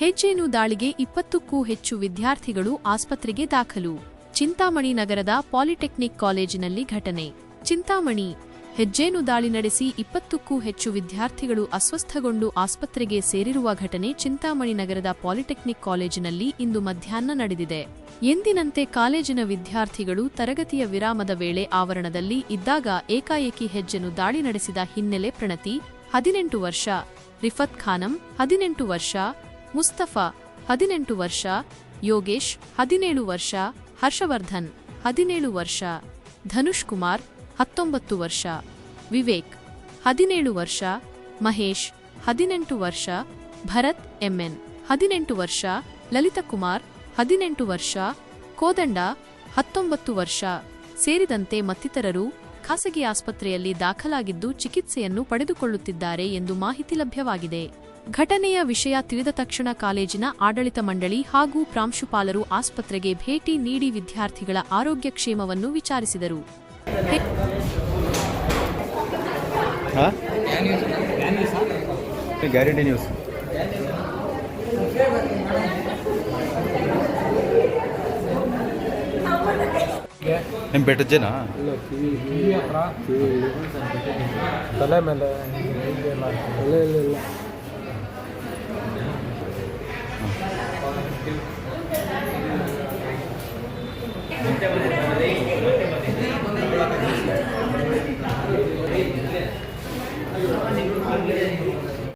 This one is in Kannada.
ಹೆಜ್ಜೇನು ದಾಳಿಗೆ ಇಪ್ಪತ್ತಕ್ಕೂ ಹೆಚ್ಚು ವಿದ್ಯಾರ್ಥಿಗಳು ಆಸ್ಪತ್ರೆಗೆ ದಾಖಲು. ಚಿಂತಾಮಣಿ ನಗರದ ಪಾಲಿಟೆಕ್ನಿಕ್ ಕಾಲೇಜಿನಲ್ಲಿ ಘಟನೆ. ಚಿಂತಾಮಣಿ ಹೆಜ್ಜೇನು ದಾಳಿ ನಡೆಸಿ ಇಪ್ಪತ್ತಕ್ಕೂ ಹೆಚ್ಚು ವಿದ್ಯಾರ್ಥಿಗಳು ಅಸ್ವಸ್ಥಗೊಂಡು ಆಸ್ಪತ್ರೆಗೆ ಸೇರಿರುವ ಘಟನೆ ಚಿಂತಾಮಣಿ ನಗರದ ಪಾಲಿಟೆಕ್ನಿಕ್ ಕಾಲೇಜಿನಲ್ಲಿ ಇಂದು ಮಧ್ಯಾಹ್ನ ನಡೆದಿದೆ. ಎಂದಿನಂತೆ ಕಾಲೇಜಿನ ವಿದ್ಯಾರ್ಥಿಗಳು ತರಗತಿಯ ವಿರಾಮದ ವೇಳೆ ಆವರಣದಲ್ಲಿ ಇದ್ದಾಗ ಏಕಾಏಕಿ ಹೆಜ್ಜೆನು ದಾಳಿ ನಡೆಸಿದ ಹಿನ್ನೆಲೆ ಪ್ರಣತಿ, ಹದಿನೆಂಟು ವರ್ಷ, ರಿಫತ್ ಖಾನಂ, ಹದಿನೆಂಟು ವರ್ಷ ಮುಸ್ತಫಾ, ಹದಿನೆಂಟು ವರ್ಷ, ಯೋಗೇಶ್, ಹದಿನೇಳು ವರ್ಷ, ಹರ್ಷವರ್ಧನ್, ಹದಿನೇಳು ವರ್ಷ ಧನುಷ್ ಕುಮಾರ್ ಹತ್ತೊಂಬತ್ತು ವರ್ಷ, ವಿವೇಕ್, ಹದಿನೇಳು ವರ್ಷ, ಮಹೇಶ್, ಹದಿನೆಂಟು ವರ್ಷ, ಭರತ್, ಎಂಎನ್, ಹದಿನೆಂಟು ವರ್ಷ, ಲಲಿತಕುಮಾರ್, ಹದಿನೆಂಟು ವರ್ಷ, ಕೋದಂಡ, ಹತ್ತೊಂಬತ್ತು ವರ್ಷ, ಸೇರಿದಂತೆ ಮತ್ತಿತರರು ಖಾಸಗಿ ಆಸ್ಪತ್ರೆಯಲ್ಲಿ ದಾಖಲಾಗಿದ್ದು ಚಿಕಿತ್ಸೆಯನ್ನು ಪಡೆದುಕೊಳ್ಳುತ್ತಿದ್ದಾರೆ ಎಂದು ಮಾಹಿತಿ ಲಭ್ಯವಾಗಿದೆ. ಘಟನೆಯ ವಿಷಯ ತಿಳಿದ ತಕ್ಷಣ ಕಾಲೇಜಿನ ಆಡಳಿತ ಮಂಡಳಿ ಹಾಗೂ ಪ್ರಾಂಶುಪಾಲರು ಆಸ್ಪತ್ರೆಗೆ ಭೇಟಿ ನೀಡಿ ವಿದ್ಯಾರ್ಥಿಗಳ ಆರೋಗ್ಯ ಕ್ಷೇಮವನ್ನು ವಿಚಾರಿಸಿದರು. Guarantee news. ನಿಮ್ಮ ಬೆಟ್ಟದ ತಲೆ ಮೇಲೆ ತಲೆ ಇಲ್ಲ